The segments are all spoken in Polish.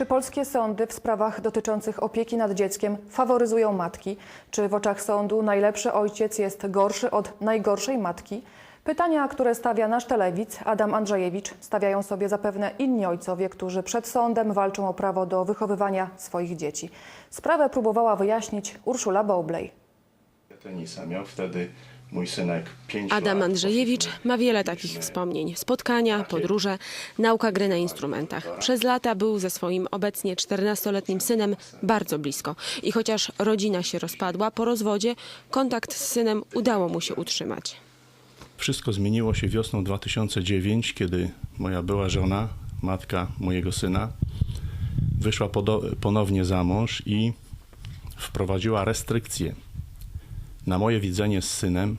Czy polskie sądy w sprawach dotyczących opieki nad dzieckiem faworyzują matki? Czy w oczach sądu najlepszy ojciec jest gorszy od najgorszej matki? Pytania, które stawia nasz telewidz Adam Andrzejewicz, stawiają sobie zapewne inni ojcowie, którzy przed sądem walczą o prawo do wychowywania swoich dzieci. Sprawę próbowała wyjaśnić Urszula Bowley. tenisa. Miał wtedy mój synek 5 Adam lat. Andrzejewicz ma wiele takich wspomnień. Spotkania, podróże, nauka gry na instrumentach. Przez lata był ze swoim obecnie 14-letnim synem bardzo blisko. I chociaż rodzina się rozpadła, po rozwodzie kontakt z synem udało mu się utrzymać. Wszystko zmieniło się wiosną 2009, kiedy moja była żona, matka mojego syna, wyszła ponownie za mąż i wprowadziła restrykcje na moje widzenie z synem.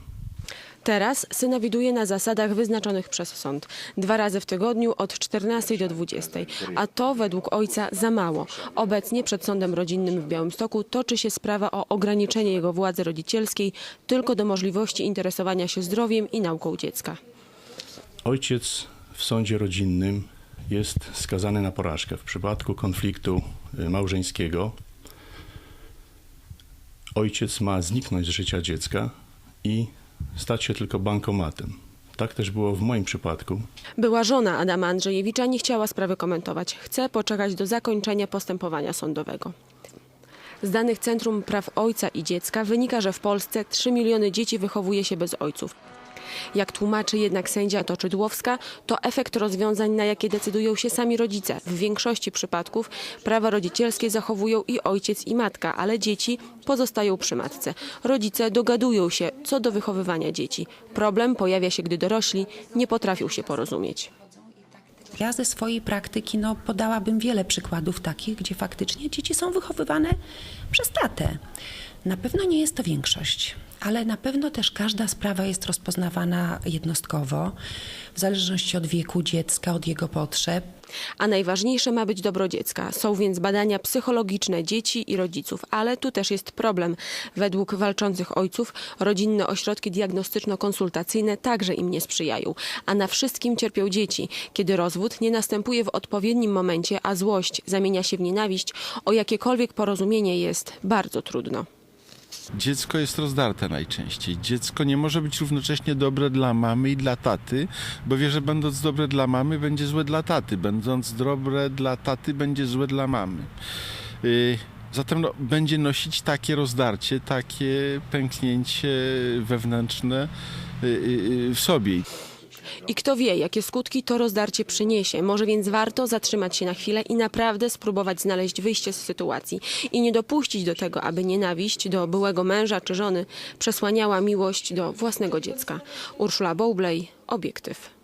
Teraz syna widuje na zasadach wyznaczonych przez sąd. Dwa razy w tygodniu od 14 do 20, a to według ojca za mało. Obecnie przed sądem rodzinnym w Białymstoku toczy się sprawa o ograniczenie jego władzy rodzicielskiej tylko do możliwości interesowania się zdrowiem i nauką dziecka. Ojciec w sądzie rodzinnym jest skazany na porażkę. W przypadku konfliktu y, małżeńskiego ojciec ma zniknąć z życia dziecka i stać się tylko bankomatem. Tak też było w moim przypadku. Była żona Adama Andrzejewicza nie chciała sprawy komentować. Chce poczekać do zakończenia postępowania sądowego. Z danych Centrum Praw Ojca i Dziecka wynika, że w Polsce 3 miliony dzieci wychowuje się bez ojców. Jak tłumaczy jednak sędzia Toczydłowska, to efekt rozwiązań, na jakie decydują się sami rodzice. W większości przypadków prawa rodzicielskie zachowują i ojciec, i matka, ale dzieci pozostają przy matce. Rodzice dogadują się co do wychowywania dzieci. Problem pojawia się, gdy dorośli nie potrafią się porozumieć. Ja ze swojej praktyki no, podałabym wiele przykładów takich, gdzie faktycznie dzieci są wychowywane przez tatę. Na pewno nie jest to większość, ale na pewno też każda sprawa jest rozpoznawana jednostkowo, w zależności od wieku dziecka, od jego potrzeb. A najważniejsze ma być dobro dziecka. Są więc badania psychologiczne dzieci i rodziców, ale tu też jest problem. Według walczących ojców rodzinne ośrodki diagnostyczno-konsultacyjne także im nie sprzyjają. A na wszystkim cierpią dzieci. Kiedy rozwód nie następuje w odpowiednim momencie, a złość zamienia się w nienawiść, o jakiekolwiek porozumienie jest bardzo trudno. Dziecko jest rozdarte najczęściej. Dziecko nie może być równocześnie dobre dla mamy i dla taty, bo wie, że będąc dobre dla mamy, będzie złe dla taty. Będąc dobre dla taty, będzie złe dla mamy. Yy, Zatem no, będzie nosić takie rozdarcie, takie pęknięcie wewnętrzne yy, yy, w sobie. I kto wie, jakie skutki to rozdarcie przyniesie. Może więc warto zatrzymać się na chwilę i naprawdę spróbować znaleźć wyjście z sytuacji. I nie dopuścić do tego, aby nienawiść do byłego męża czy żony przesłaniała miłość do własnego dziecka. Urszula Bowley, Obiektyw.